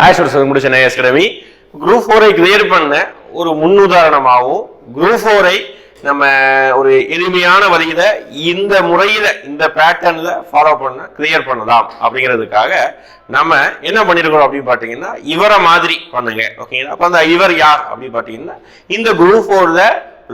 ஆஷ்வர் முடிச்ச நேயஸ் academy group ஃபோரை கிளியர் பண்ண ஒரு முன்னுதாரணமாகவும் குரூப் ஃபோரை நம்ம ஒரு எளிமையான வழியில இந்த முறையில இந்த பேட்டர்ன்ல ஃபாலோ பண்ண கிளியர் பண்ணலாம் அப்படிங்கிறதுக்காக நம்ம என்ன பண்ணிருக்கிறோம் அப்படின்னு பாத்தீங்கன்னா இவரை மாதிரி பண்ணுங்க ஓகேங்களா அப்ப அந்த இவர் யார் அப்படின்னு பாத்தீங்கன்னா இந்த குரூப் ஃபோர்ல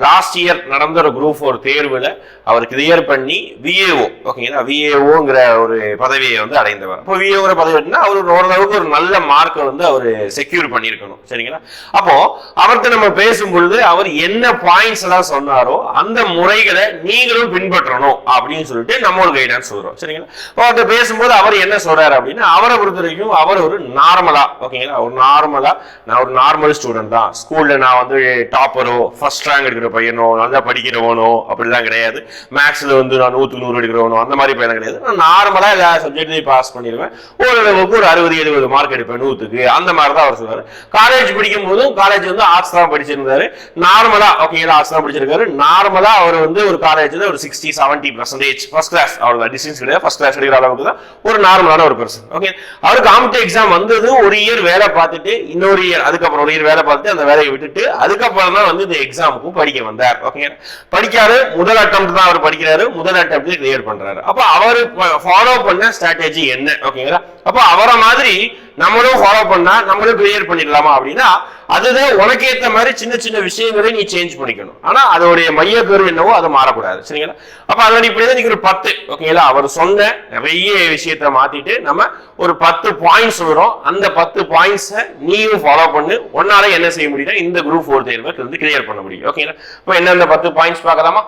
லாஸ்ட் இயர் நடந்த ஒரு குரூப் ஒரு தேர்வில் அவர் கிளியர் பண்ணி விஏஓ ஓகேங்களா? விஏஓங்கிற ஒரு பதவியை வந்து அடைந்தவர். அப்போ விஏஓங்கிற பதவி அப்படின்னா அவர் ஓரளவுக்கு ஒரு நல்ல மார்க்கை வந்து அவர் செக்யூர் பண்ணியிருக்கணும். சரிங்களா? அப்போ அவர்கிட்ட நம்ம பேசும்பொழுது அவர் என்ன பாயிண்ட்ஸ் எல்லாம் சொன்னாரோ அந்த முறைகளை நீங்களும் பின்பற்றணும் அப்படின்னு சொல்லிட்டு நம்ம ஒரு கைடன்ஸ் சொல்கிறோம் சரிங்களா? அப்போ அவர்கிட்ட பேசும்போது அவர் என்ன சொல்றாரு அப்படின்னா அவரை பொறுத்த வரைக்கும் அவர் ஒரு நார்மலா ஓகேங்களா? ஒரு நார்மலா நான் ஒரு நார்மல் ஸ்டூடெண்ட் தான். ஸ்கூல்ல நான் வந்து டாப்பரோ ஃபர்ஸ்ட் ரேங்க் எடுக்கிற பையனோ நல்லா படிக்கிறவனோ அப்படிலாம் கிடையாது. மேக்ஸில் வந்து நான் நூற்றுக்கு நூறு எடுக்கிறவனோ அந்த மாதிரி பையன் கிடையாது. நான் நார்மலாக எல்லா சப்ஜெக்ட்லையும் பாஸ் பண்ணிடுவேன். ஓரளவுக்கு ஒரு அறுபது எழுபது மார்க் எடுப்பேன் நூற்றுக்கு அந்த மாதிரி தான் அவர் சொல்லுவார் காலேஜ் படிக்கும் போதும் காலேஜ் வந்து ஆர்ட்ஸ் தான் படிச்சிருந்தாரு. நார்மலா ஓகேங்களா ஆர்ட்ஸ் தான் படிச்சிருக்காரு. நார்மலா அவர் வந்து ஒரு காலேஜ்ல ஒரு sixty seventy percentage first class அவ்வளவு டிஸ்டன்ஸ் கிடையாது. ஃபர்ஸ்ட் கிளாஸ் எடுக்கிற அளவுக்கு தான் ஒரு நார்மலான ஒரு பர்சன் ஓகே அவர் காம்படிட்டிவ் எக்ஸாம் வந்தது ஒரு இயர் வேலை பார்த்துட்டு இன்னொரு இயர் அதுக்கப்புறம் ஒரு இயர் வேலை பார்த்துட்டு அந்த வேலையை விட்டுட்டு அதுக்கப்புறம் தான் வந்து இந்த எக்ஸாமுக்கும் படிக்க வந்தார். ஓகே படிக்காரு முதல் அட்டம் தான் அவர் படிக்கிறாரு முதல் அட்டம் கிளியர் பண்றாரு. அப்ப அவரு ஃபாலோ பண்ண ஸ்ட்ராட்டஜி என்ன? ஓகேங்களா அப்ப அவரை மாதிரி நம்மளும் ஃபாலோ பண்ணா நம்மளும் கிளியர் பண்ணிடலாமா அப்படின்னா அதுதான் உனக்கு ஏற்ற மாதிரி சின்ன சின்ன விஷயங்களை நீ சேஞ்ச் பண்ணிக்கணும். ஆனா அதோடைய மைய கரு என்னவோ அது மாறக்கூடாது. சரிங்களா? அப்ப அதோட இப்படிதான் நீங்க ஒரு பத்து. ஓகேங்களா? அவர் சொன்ன நிறைய விஷயத்த மாத்திட்டு நம்ம ஒரு பத்து பாயிண்ட்ஸ் வரும். அந்த பத்து பாயிண்ட்ஸை நீயும் ஃபாலோ பண்ணு. உன்னால என்ன செய்ய முடியும்னா இந்த குரூப் ஃபோர் தேர்வை வந்து கிளியர் பண்ண முடியும். ஓகேங்களா? இப்போ என்னென்ன பத்து பாயிண்ட்ஸ் பார்க்கலாமா?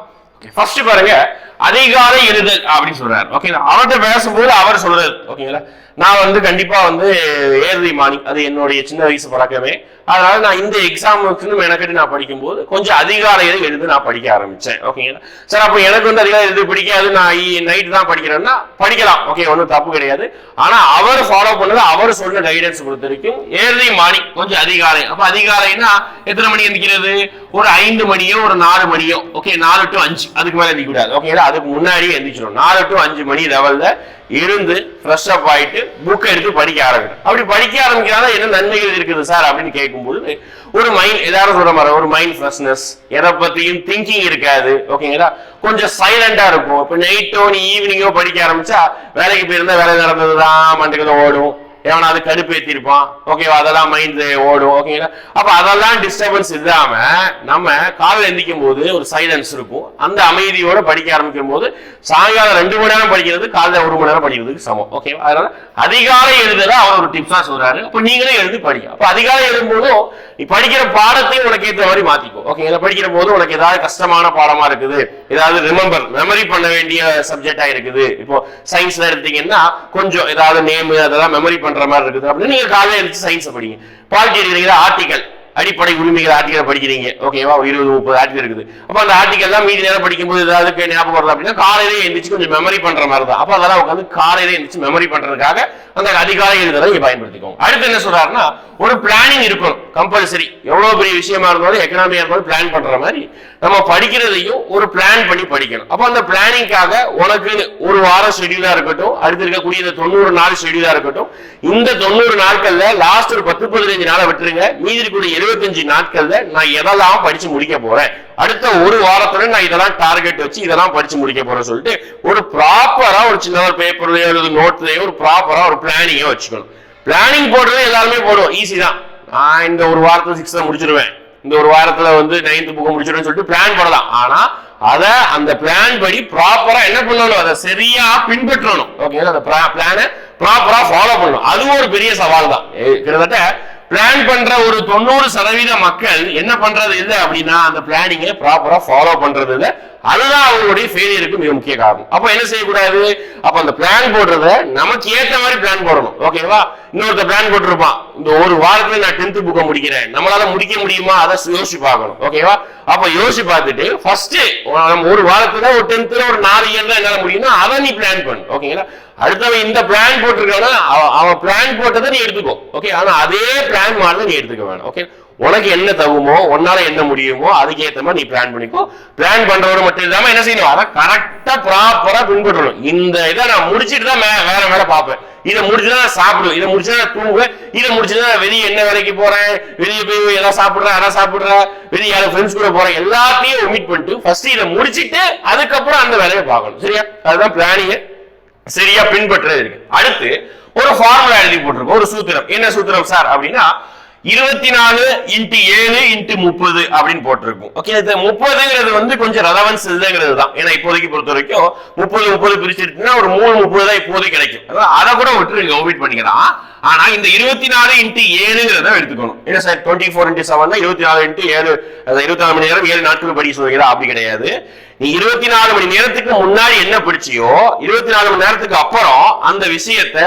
ஃபர்ஸ்ட் பாருங்க அதிகாலை எழுதல் அப்படின்னு சொல்றாரு. ஓகேங்களா அவர்கிட்ட பேசும்போது அவர் சொல்றாரு. ஓகேங்களா நான் வந்து கண்டிப்பா வந்து ஏர்லி மார்னிங் அது என்னுடைய சின்ன வயசு பழக்கமே. அதனால நான் இந்த எக்ஸாமுக்குன்னு மெனக்கெட்டு நான் படிக்கும்போது கொஞ்சம் அதிகாலையில எழுந்து நான் படிக்க ஆரம்பிச்சேன். ஓகேங்களா சார் அப்போ எனக்கு வந்து அதிகாலை எழுது பிடிக்காது. நான் நைட் தான் படிக்கிறேன்னா படிக்கலாம். ஓகே ஒன்றும் தப்பு கிடையாது. ஆனா அவர் ஃபாலோ பண்ணது அவர் சொன்ன கைடன்ஸ் பொறுத்த வரைக்கும் ஏர்லி மார்னிங் கொஞ்சம் அதிகாலை. அப்ப அதிகாலைன்னா எத்தனை மணி எந்திக்கிறது? ஒரு ஐந்து மணியோ ஒரு நாலு மணியோ? ஓகே நாலு டு அஞ்சு. அதுக்கு மேலே எந்திக்க கூடாது ஓகேங்களா அதுக்கு முன்னாடியே எந்திரிச்சிடும் நாலு டு அஞ்சு மணி லெவலில் இருந்து ஃப்ரெஷ் அப் ஆகிட்டு புக்கை எடுத்து படிக்க ஆரம்பிக்கணும். அப்படி படிக்க ஆரம்பிக்கிறதால என்ன நன்மைகள் இருக்குது சார் அப்படின்னு கேட்கும்போது ஒரு மைண்ட் எதாவது சொல்ற மாதிரி ஒரு மைண்ட் ஃப்ரெஷ்னஸ் எதை பத்தியும் திங்கிங் இருக்காது. ஓகேங்களா கொஞ்சம் சைலண்டா இருக்கும். இப்போ நைட்டோ நீ ஈவினிங்கோ படிக்க ஆரம்பிச்சா வேலைக்கு போயிருந்தா வேலை நடந்ததுதான் மண்டுக்கு ஓடும். எவனாவது கடுப்பேத்திருப்பான். ஓகேவா அதெல்லாம் மைண்ட் ஓடும். ஓகேங்களா அப்போ அதெல்லாம் டிஸ்டர்பன்ஸ் இல்லாம நம்ம காலையில் எந்திக்கும் போது ஒரு சைலன்ஸ் இருக்கும். அந்த அமைதியோட படிக்க ஆரம்பிக்கும் போது சாயங்காலம் ரெண்டு மணி நேரம் படிக்கிறது காலையில் ஒரு மணி நேரம் படிக்கிறதுக்கு சமம். ஓகேவா அதனால அதிகாலை எழுதுறத அவர் ஒரு டிப்ஸா சொல்றாரு. அப்போ நீங்களே எழுதி படிங்க. அப்போ அதிகாலை எழுதும்போதும் நீ படிக்கிற பாடத்தையும் உனக்கு ஏற்ற மாதிரி மாற்றிக்கும் ஓகே இதை படிக்கிற போது உனக்கு ஏதாவது கஷ்டமான பாடமா இருக்குது. ஏதாவது ரிமெம்பர் மெமரி பண்ண வேண்டிய சப்ஜெக்டா இருக்குது. இப்போ சயின்ஸ்ல எடுத்தீங்கன்னா கொஞ்சம் ஏதாவது நேம் அதெல்லாம் மெமரி பண்ற மாதிரி இருக்குது. அப்படின்னு நீங்க காலையில எடுத்து சயின்ஸ் படிங்க. பாலிட்டி எடுக்கிறீங்களா ஆர்டிகல் அடிப்படை உரிமைகள் ஆர்டிகல் படிக்கிறீங்க. ஓகேவா இருபது முப்பது ஆர்டிகல் இருக்குது. அப்போ அந்த ஆர்டிகல் தான் மீதி நேரம் படிக்கும்போது ஏதாவது ஞாபகம் வருது அப்படின்னா காலையிலே எழுந்திரிச்சு கொஞ்சம் மெமரி பண்ற மாதிரி தான். அப்போ அதெல்லாம் உட்காந்து காலையிலே எழுந்திரிச்சு மெமரி பண்றதுக்காக அந்த அதிகாலை எழுதுறதை நீங்க பயன்படுத்திக்கோங்க. அடுத்து என்ன சொல்றாருன்னா ஒரு பிளானிங் இருக்கணும். கம்பல்சரி எவ்வளவு பெரிய விஷயமா இருந்தாலும் எக்கனாமியா இருந்தாலும் பிளான் பண்ற மாதிரி நம்ம படிக்கிறதையும் ஒரு பிளான் பண்ணி படிக்கணும். அப்போ அந்த பிளானிங்காக உனக்கு ஒரு வாரம் ஷெடியூலா இருக்கட்டும் அடுத்து இருக்கக்கூடிய இந்த தொண்ணூறு நாள் ஷெடியூலா இருக்கட்டும் இந்த தொண்ணூறு நாட்கள்ல லாஸ்ட் ஒரு பத்து பதினஞ்சு நாளை விட்டுருங்க. மீதி இருக்கக்கூடிய எழுபத்தஞ்சு நாட்கள்ல நான் எதெல்லாம் படிச்சு முடிக்க போறேன்? அடுத்த ஒரு வாரத்துல நான் இதெல்லாம் டார்கெட் வச்சு இதெல்லாம் படிச்சு முடிக்க போறேன் சொல்லிட்டு ஒரு ப்ராப்பரா ஒரு சின்ன ஒரு பேப்பர்லயோ அல்லது நோட்லயோ ஒரு ப்ராப்பரா ஒரு பிளானிங்கோ வச்சுக்கணும். பிளானிங் போடுறது எல்லாருமே போடுவோம். ஈஸி தான். நான் இந்த ஒரு வாரத்துல சிக்ஸ்த் முடிச்சிருவேன். இந்த ஒரு வாரத்துல வந்து நைன்த் புக்கு முடிச்சிடுவேன்னு சொல்லிட்டு பிளான் போடலாம். ஆனா அத அந்த பிளான் படி ப்ராப்பரா என்ன பண்ணணும்? அதை சரியா பின்பற்றணும். ஓகே அந்த பிளான ப்ராப்பரா ஃபாலோ பண்ணணும். அதுவும் ஒரு பெரிய சவால் தான். கிட்டத்தட்ட பிளான் பண்ற ஒரு தொண்ணூறு சதவீத மக்கள் என்ன பண்றது இல்லை அப்படின்னா அந்த பிளானிங்கை ப்ராப்பரா ஃபாலோ பண்றது இல்லை. அதுதான் அவங்களுடைய ஃபெயிலியருக்கு மிக முக்கிய காரணம். அப்ப என்ன செய்யக்கூடாது? அப்ப அந்த பிளான் போடுறத நமக்கு ஏத்த மாதிரி பிளான் போடணும். ஓகேவா இன்னொருத்த பிளான் போட்டிருப்பான். இந்த ஒரு வாரத்துல நான் டென்த் புக்கை முடிக்கிறேன். நம்மளால முடிக்க முடியுமா? அதை யோசிச்சு பார்க்கணும். ஓகேவா அப்ப யோசிச்சு பார்த்துட்டு ஃபர்ஸ்ட் நம்ம ஒரு வாரத்துல ஒரு டென்த்ல ஒரு நாலு இயர் தான் என்னால முடியும்னா அதை நீ பிளான் பண்ணு. ஓகேங்களா அடுத்தவன் இந்த பிளான் போட்டிருக்கானா? அவன் அவன் பிளான் போட்டதை நீ எடுத்துக்கோ. ஓகே ஆனா அதே பிளான் மாதிரி நீ எடுத்துக்க வேணாம். ஓகே உனக்கு என்ன தகுமோ உன்னால என்ன முடியுமோ அதுக்கு ஏத்த மாதிரி நீ பிளான் பண்ணிக்கோ. பிளான் பண்றவரை மட்டும் இல்லாம என்ன செய்யணும்? அதை கரெக்டா ப்ராப்பரா பின்பற்றணும். இந்த இதை நான் முடிச்சிட்டு தான் மே- வேற வேலை பார்ப்பேன். இதை முடிச்சுதான் நான் சாப்பிடுவேன். இதை முடிச்சுதான் நான் தூங்குவேன். இதை முடிச்சுதான் வெளியே என்ன வேலைக்கு போறேன்? வெளியே போய் எதாவது சாப்பிடுறேன்? அதான் சாப்பிடுறேன். வெளியே யாரும் ஃப்ரெண்ட்ஸ் கூட போறேன். எல்லாத்தையும் ஒமிட் பண்ணிட்டு ஃபர்ஸ்ட் இதை முடிச்சிட்டு அதுக்கப்புறம் அந்த வேலையை பார்க்கணும். சரியா? அதுதான் பிளானிங் சரியா பின்பற்றது இருக்கு அடுத்து ஒரு ஃபார்முலா எழுதி போட்டிருக்கோம். ஒரு சூத்திரம். என்ன சூத்திரம் சார் அப்படின்னா இருபத்தி நாலு இன்ட்டு ஏழு இன்ட்டு முப்பது அப்படின்னு போட்டிருக்கும். ஓகே இது முப்பதுங்கிறது வந்து கொஞ்சம் ரெலவன்ஸ் இல்லைங்கிறது தான். ஏன்னா இப்போதைக்கு பொறுத்த வரைக்கும் முப்பது முப்பது பிரிச்சுட்டுனா ஒரு மூணு முப்பது தான் இப்போதைக்கு கிடைக்கும். அதை கூட விட்டு ஓவிட் பண்ணிக்கலாம். ஆனா இந்த இருபத்தி நாலு இன்ட்டு ஏழுங்கிறத எடுத்துக்கணும். என்ன sir twenty four into seven தான் இருபத்தி நாலு இன்ட்டு ஏழு இருபத்தி நாலு மணி நேரம் ஏழு நாட்கள் படி சொல்கிறா அப்படி கிடையாது. நீ இருபத்தி நாலு மணி நேரத்துக்கு முன்னாடி என்ன படிச்சியோ இருபத்தி நாலு மணி நேரத்துக்கு அப்புறம் அந்த விஷயத்த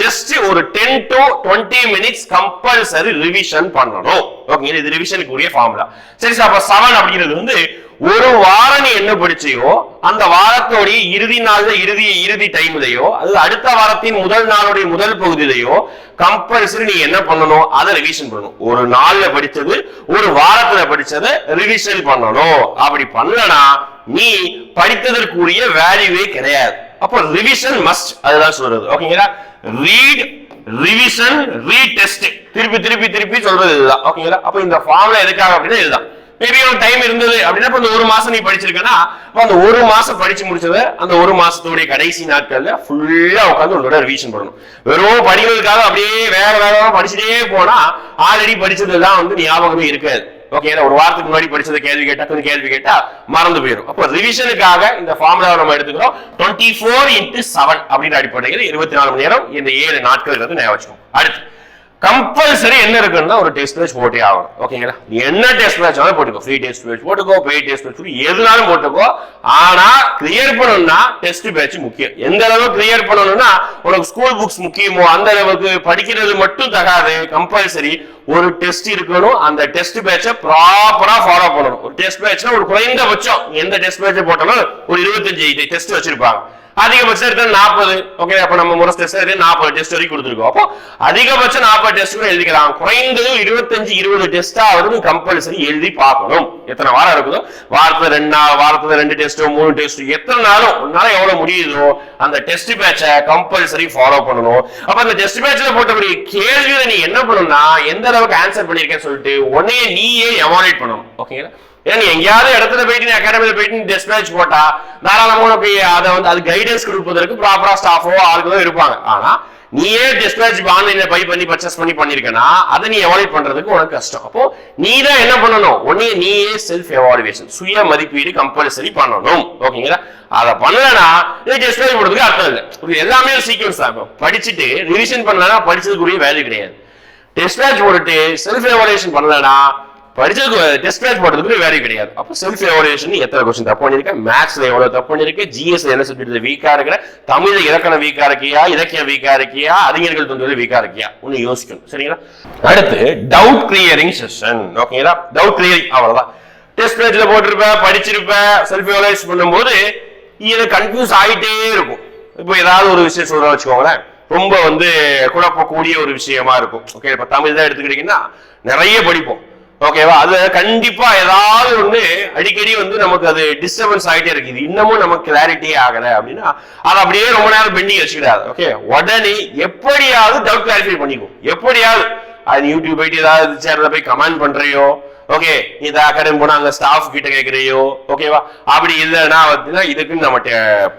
ஜஸ்ட் ஒரு ten to twenty minutes compulsory revision பண்ணணும். ஓகே இது ரிவிஷனுக்கு உரிய ஃபார்முலா சரி சார் அப்ப செவன் அப்படிங்கிறது வந்து ஒரு வாரம் நீ என்ன படிச்சியோ அந்த வாரத்தோடைய இறுதி நாள்ல இறுதி இறுதி டைம்லயோ அது அடுத்த வாரத்தின் முதல் நாளுடைய முதல் பகுதியிலையோ கம்பல்சரி நீ என்ன பண்ணணும்? அதை ரிவிஷன் பண்ணணும். ஒரு நாள்ல படிச்சது ஒரு வாரத்துல படிச்சதை ரிவிஷன் பண்ணணும். அப்படி பண்ணலனா நீ படித்ததற்குரிய வேல்யூவே கிடையாது. அப்போ ரிவிஷன் மஸ்ட் அதுதான் சொல்றது. ஓகேங்களா ரீட் ரிவிஷன் ரீடெஸ்ட் திருப்பி திருப்பி திருப்பி சொல்றது இதுதான். ஓகேங்களா அப்போ இந்த ஃபார்ம்ல எதுக்காக அப்படின்னா இதுதான். மேபி உனக்கு டைம் இருந்தது அப்படின்னா இப்போ இந்த ஒரு மாசம் நீ படிச்சிருக்கனா அந்த ஒரு மாசம் படிச்சு முடிச்சத அந்த ஒரு மாசத்துடைய கடைசி நாட்கள்ல ஃபுல்லா உட்காந்து உன்னோட ரிவிஷன் பண்ணணும். வெறும் படிக்கிறதுக்காக அப்படியே வேற வேற படிச்சுட்டே போனா ஆல்ரெடி படிச்சதெல்லாம் வந்து ஞாபகமே இருக்காது. ஓகே ஒரு வாரத்துக்கு முன்னாடி படிச்சத கேள்வி கேட்டா கொஞ்சம் கேள்வி கேட்டா மறந்து போயிடும் அப்போ ரிவிஷனுக்காக இந்த ஃபார்முலாவை நம்ம எடுத்துக்கிறோம். டுவெண்ட்டி ஃபோர் இன்ட்டு செவன் அப்படின்ற அடிப்படையில் இருபத்தி நாலு மணி நேரம் இந்த ஏழு நாட்கள் வந்து ஞாபகம் வச்சுக்கோம் அடுத்து. கம்பல்சரி என்ன இருக்குன்னா ஒரு டெஸ்ட் மேட்ச் போட்டே ஆகணும். ஓகேங்களா? என்ன டெஸ்ட் மேட்ச் வேணாலும் போட்டுக்கோ. ஃப்ரீ டெஸ்ட் மேட்ச் போட்டுக்கோ பெய்ட் டெஸ்ட் மேட்ச் எதுனாலும் போட்டுக்கோ. ஆனா கிளியர் பண்ணணும்னா டெஸ்ட் மேட்ச் முக்கியம். எந்த அளவுக்கு கிளியர் பண்ணணும்னா உனக்கு ஸ்கூல் புக்ஸ் முக்கியமோ அந்த அளவுக்கு படிக்கிறது மட்டும் தகாது. கம்பல்சரி ஒரு டெஸ்ட் இருக்கணும். அந்த டெஸ்ட் பேட்சை ப்ராப்பரா ஃபாலோ பண்ணணும். ஒரு டெஸ்ட் பேட்ச்னா ஒரு குறைந்தபட்சம். எந்த டெஸ்ட் பேட்சை போட்டாலும் ஒரு இருபத்தஞ்சு டெஸ்ட் வச்சிருப்பாங்க. அதிகபட்சம் எடுத்தது நாற்பது. ஓகே அப்ப நம்ம முறை டெஸ்ட் எடுத்து நாற்பது டெஸ்ட் வரைக்கும் கொடுத்துருக்கோம். அப்போ அதிகபட்சம் நாற்பது டெஸ்ட் கூட எழுதிக்கலாம். குறைந்தது இருபத்தஞ்சு இருபது டெஸ்டா ஆகுதுன்னு கம்பல்சரி எழுதி பார்க்கணும். எத்தனை வாரம் இருக்குதோ? வாரத்துல ரெண்டு நாள் வாரத்துல ரெண்டு டெஸ்ட்டோ மூணு டெஸ்ட் எத்தனை நாளும் உன்னால எவ்வளவு முடியுதோ அந்த டெஸ்ட் பேட்சை கம்பல்சரி ஃபாலோ பண்ணணும். அப்ப அந்த டெஸ்ட் பேட்சில் போட்டபடி கேள்வியில நீ என்ன பண்ணணும்னா எந்த அளவுக்கு ஆன்சர் பண்ணிருக்கேன்னு சொல்லிட்டு உடனே நீயே எவாலேட் பண்ணணும். ஓகேங்களா ஏன்னா எங்கேயாவது இடத்துல போயிட்டு நீ அகாடமியில் போயிட்டு நீ டெஸ்ட் மேட்ச் போட்டா தாராளமாக உனக்கு அதை வந்து அது கைடன்ஸ் கொடுப்பதற்கு ப்ராப்பரா ஸ்டாஃபோ ஆளுகளோ இருப்பாங்க. ஆனா நீயே டெஸ்ட் மேட்ச் ஆன்லைன்ல பை பண்ணி பர்ச்சேஸ் பண்ணி பண்ணிருக்கனா அதை நீ எவாலுவேட் பண்றதுக்கு உனக்கு கஷ்டம். அப்போ நீ தான் என்ன பண்ணணும்? ஒன்னே நீயே செல்ஃப் எவாலுவேஷன் சுய மதிப்பீடு கம்பல்சரி பண்ணணும். ஓகேங்களா? அதை பண்ணலனா இது டெஸ்ட் மேட்ச் போடுறதுக்கு அர்த்தம் இல்லை. இது எல்லாமே ஒரு சீக்வன்ஸ் ஆகும் இப்போ படிச்சுட்டு ரிவிஷன் பண்ணலனா படிச்சதுக்குரிய வேல்யூ கிடையாது. டெஸ்ட் மேட்ச் போட்டுட்டு செல்ஃப் எவாலுவேஷன் பண்ணலனா படிச்சதுக்கு டெஸ்ட் மேட்ச் போடுறதுக்கு வேல்யூ கிடையாது. அப்போ செல்ஃப் எவாலுவேஷன் எத்தனை கொஸ்டின் தப்பு பண்ணிருக்கேன் மேக்ஸ்ல எவ்வளவு தப்பு பண்ணிருக்கு ஜிஎஸ் என்ன சப்ஜெக்ட் வீக்கா இருக்கிற? தமிழ் இலக்கணம் வீக்கா இருக்கியா? இலக்கியம் வீக்கா இருக்கியா? அறிஞர்கள் தந்தது வீக்கா இருக்கியா? ஒன்னு யோசிக்கணும். சரிங்களா? அடுத்து டவுட் கிளியரிங் செஷன் ஓகேங்களா டவுட் கிளியரிங் அவ்வளவுதான். டெஸ்ட் மேட்ச்ல போட்டிருப்பேன் படிச்சிருப்பேன் செல்ஃப் எவாலுவேஷன் பண்ணும்போது இது கன்ஃபியூஸ் ஆகிட்டே இருக்கும். இப்போ ஏதாவது ஒரு விஷயம் சொல்ற வச்சுக்கோங்களேன். ரொம்ப வந்து குழப்பக்கூடிய ஒரு விஷயமா இருக்கும். ஓகே இப்ப தமிழ் தான் எடுத்துக்கிட்டீங்கன்னா நிறைய படிப்போம். ஓகேவா அது கண்டிப்பா ஏதாவது ஒண்ணு அடிக்கடி வந்து நமக்கு அது டிஸ்டர்பன்ஸ் ஆகிட்டே இருக்குது. இன்னமும் நமக்கு கிளாரிட்டியே ஆகல அப்படின்னா அதை அப்படியே ரொம்ப நேரம் பெண்டிங் வச்சுக்கிடாது. ஓகே உடனே எப்படியாவது டவுட் கிளாரிஃபை பண்ணிக்கும் எப்படியாவது. அது யூடியூப் போயிட்டு ஏதாவது சேனல்ல போய் கமெண்ட் பண்றியோ ஓகே நீ இந்த அகாடமி போனா அங்க ஸ்டாஃப் கிட்ட கேக்குறியோ ஓகேவா அப்படி இல்லைன்னா வந்து இதுக்கு நம்ம டெ-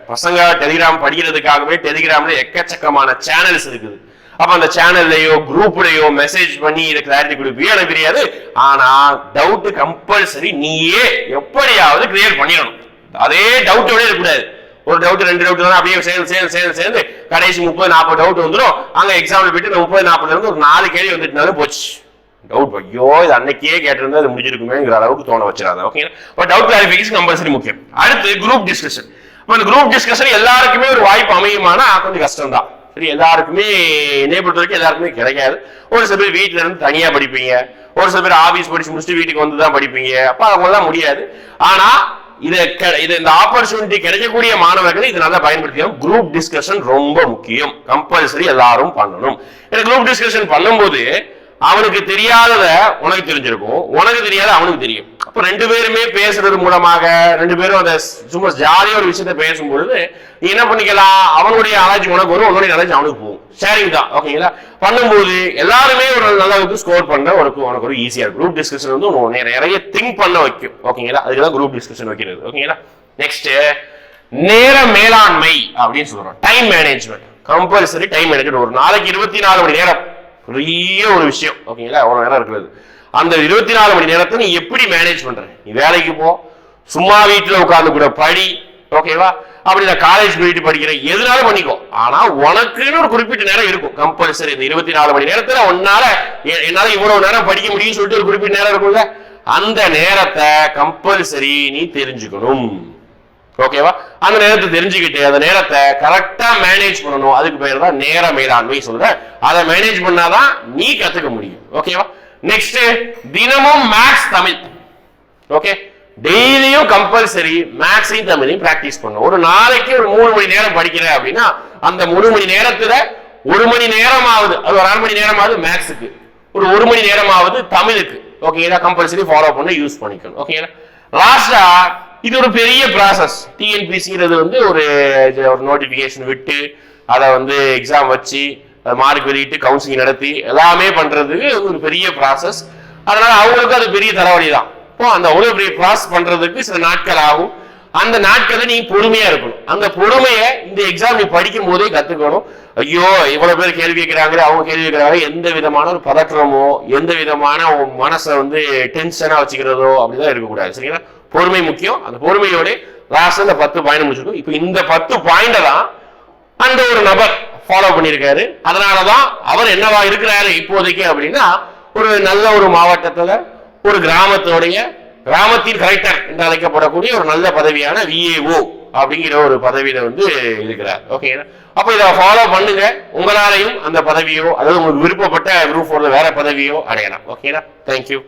பசங்க டெலிகிராம் படிக்கிறதுக்காகவே டெலிகிராம்ல எக்கச்சக்கமான சேனல்ஸ் இருக்குது. அப்ப அந்த சேனல்லையோ குரூப்லயோ மெசேஜ் பண்ணி இதை கிளாரிட்டி கொடுப்பியோ எனக்கு தெரியாது. ஆனா டவுட் கம்பல்சரி நீயே எப்படியாவது கிளியர் பண்ணிடணும். அதே டவுட்டோட இருக்கக்கூடாது. ஒரு டவுட் ரெண்டு டவுட் தான் அப்படியே சேர்ந்து சேர்ந்து சேர்ந்து சேர்ந்து கடைசி முப்பது நாற்பது டவுட் வந்துடும். அங்க எக்ஸாம்ல போயிட்டு முப்பது நாற்பதுல இருந்து ஒரு நாலு கேள்வி வந்துட்டுனாலும் போச்சு. டவுட் ஐயோ இது அன்னைக்கே கேட்டிருந்தா அது முடிஞ்சிருக்குமேங்கிற அளவுக்கு தோண வச்சிடாத okay but doubt clarification compulsory முக்கியம். அடுத்து குரூப் டிஸ்கஷன் அந்த குரூப் டிஸ்கஷன் எல்லாருக்குமே ஒரு வாய்ப்பு அமையுமானா கொஞ்சம் கஷ்டம் தான் சரி எல்லாருக்குமே என்னைய பொறுத்த வரைக்கும் எல்லாருக்குமே கிடைக்காது. ஒரு சில பேர் வீட்டில இருந்து தனியா படிப்பீங்க. ஒரு சில பேர் ஆபீஸ் படிச்சு முடிச்சுட்டு வீட்டுக்கு வந்து தான் படிப்பீங்க. அப்ப அவங்களாம் முடியாது. ஆனா இதை இது இந்த ஆப்பர்ச்சுனிட்டி கிடைக்கக்கூடிய மாணவர்கள் இது நல்லா பயன்படுத்திக்கணும். குரூப் டிஸ்கஷன் ரொம்ப முக்கியம். கம்பல்சரி எல்லாரும் பண்ணணும். ஏன்னா குரூப் டிஸ்கஷன் பண்ணும்போது அவனுக்கு தெரியாதத உனக்கு தெரிஞ்சிருக்கும். உனக்கு தெரியாத அவனுக்கு தெரியும். அப்ப ரெண்டு பேருமே பேசுறது மூலமாக ரெண்டு பேரும் அந்த சும்மா ஜாலியா ஒரு விஷயத்த பேசும்பொழுது நீ என்ன பண்ணிக்கலாம்? அவனுடைய நாலேஜ் உனக்கு வரும் உன்னுடைய நாலேஜ் அவனுக்கு போகும். ஷேரிங் தான் ஓகேங்களா பண்ணும்போது எல்லாருமே ஒரு நல்ல வந்து ஸ்கோர் பண்ண உனக்கு உனக்கு ஒரு ஈஸியா இருக்கும். குரூப் டிஸ்கஷன் வந்து உனக்கு நிறைய- திங்க் பண்ண வைக்கும் ஓகேங்களா அதுக்கு தான் குரூப் டிஸ்கஷன் வைக்கிறது ஓகேங்களா நெக்ஸ்ட் நேர மேலாண்மை அப்படின்னு சொல்றோம். Time management compulsory time management ஒரு நாளைக்கு இருபத்தி நாலு மணி நேரம். பெரிய ஒரு விஷயம் ஓகேங்களா அவ்வளோ நேரம் இருக்கிறது. அந்த இருபத்தி நாலு மணி நேரத்தை நீ எப்படி மேனேஜ் பண்ற? நீ வேலைக்கு போ. சும்மா வீட்டில் உட்காந்து கூட படி. ஓகேவா அப்படி நான் காலேஜ் போயிட்டு படிக்கிறேன். எதுனாலும் பண்ணிக்கோ. ஆனா உனக்குன்னு ஒரு குறிப்பிட்ட நேரம் இருக்கும். கம்பல்சரி இந்த இருபத்தி நாலு மணி நேரத்துல உன்னால எ- என்னால இவ்வளவு நேரம் படிக்க முடியும்னு சொல்லிட்டு ஒரு குறிப்பிட்ட நேரம் இருக்கும்ல? அந்த நேரத்தை கம்பல்சரி நீ தெரிஞ்சுக்கணும். ஓகேவா அந்த நேரத்தை தெரிஞ்சுக்கிட்டு அந்த நேரத்தை கரெக்டா மேனேஜ் பண்ணணும். அதுக்கு பேர் தான் நேர மேலாண்மை சொல்றேன். அதை மேனேஜ் பண்ணாதான் நீ கத்துக்க முடியும். ஓகேவா நெக்ஸ்ட் தினமும் மேக்ஸ் தமிழ். ஓகே டெய்லியும் கம்பல்சரி மேக்ஸையும் தமிழையும் பிராக்டிஸ் பண்ணணும். ஒரு நாளைக்கு ஒரு மூணு மணி நேரம் படிக்கிற அப்படின்னா அந்த மூணு மணி நேரத்துல ஒரு மணி நேரம் ஆகுது அது ஒரு அரை மணி நேரம் ஆகுது மேக்ஸுக்கு ஒரு ஒரு மணி நேரம் ஆகுது தமிழுக்கு ஓகேங்களா கம்பல்சரி ஃபாலோ பண்ண யூஸ் பண்ணிக்கணும். ஓகேங்களா லாஸ்டா இது ஒரு பெரிய ப்ராசஸ் டிஎன்பிசிங்கிறது வந்து ஒரு ஒரு நோட்டிபிகேஷன் விட்டு அதை வந்து எக்ஸாம் வச்சு மார்க் வெளியிட்டு கவுன்சிலிங் நடத்தி எல்லாமே பண்றதுக்கு ஒரு பெரிய ப்ராசஸ் அதனால அவங்களுக்கு அது பெரிய தலைவலி தான் இப்போ அந்த அவ்வளவு பெரிய ப்ராசஸ் பண்றதுக்கு சில நாட்கள் ஆகும். அந்த நாட்களை நீ பொறுமையா இருக்கணும். அந்த பொறுமையை இந்த எக்ஸாம் நீ படிக்கும் போதே கத்துக்கணும். ஐயோ இவ்வளவு பேர் கேள்வி கேட்கிறாங்களே அவங்க கேள்வி கேட்கிறாங்க எந்த விதமான ஒரு பதற்றமோ எந்த விதமான உன் மனசை வந்து டென்ஷனா வச்சுக்கிறதோ அப்படிதான் இருக்கக்கூடாது. சரிங்களா? பொறுமை முக்கியம். அந்த பொறுமையோட லாஸ்ட் அந்த பத்து பாயிண்ட் முடிச்சிருக்கும். இப்போ இந்த பத்து பாயிண்ட தான் அந்த ஒரு நபர் ஃபாலோ பண்ணியிருக்காரு. அதனாலதான் அவர் என்னவா இருக்கிறாரு இப்போதைக்கு அப்படின்னா ஒரு நல்ல ஒரு மாவட்டத்தில் ஒரு கிராமத்தினுடைய கிராமத்தின் கலெக்டர் என்று அழைக்கப்படக்கூடிய ஒரு நல்ல பதவியான விஏஓ அப்படிங்கிற ஒரு பதவியில வந்து இருக்கிறார். ஓகேங்களா அப்ப இதை ஃபாலோ பண்ணுங்க. உங்களாலையும் அந்த பதவியோ அதாவது உங்களுக்கு விருப்பப்பட்ட குரூப் வேற பதவியோ அடையலாம். ஓகேங்களா தேங்க்யூ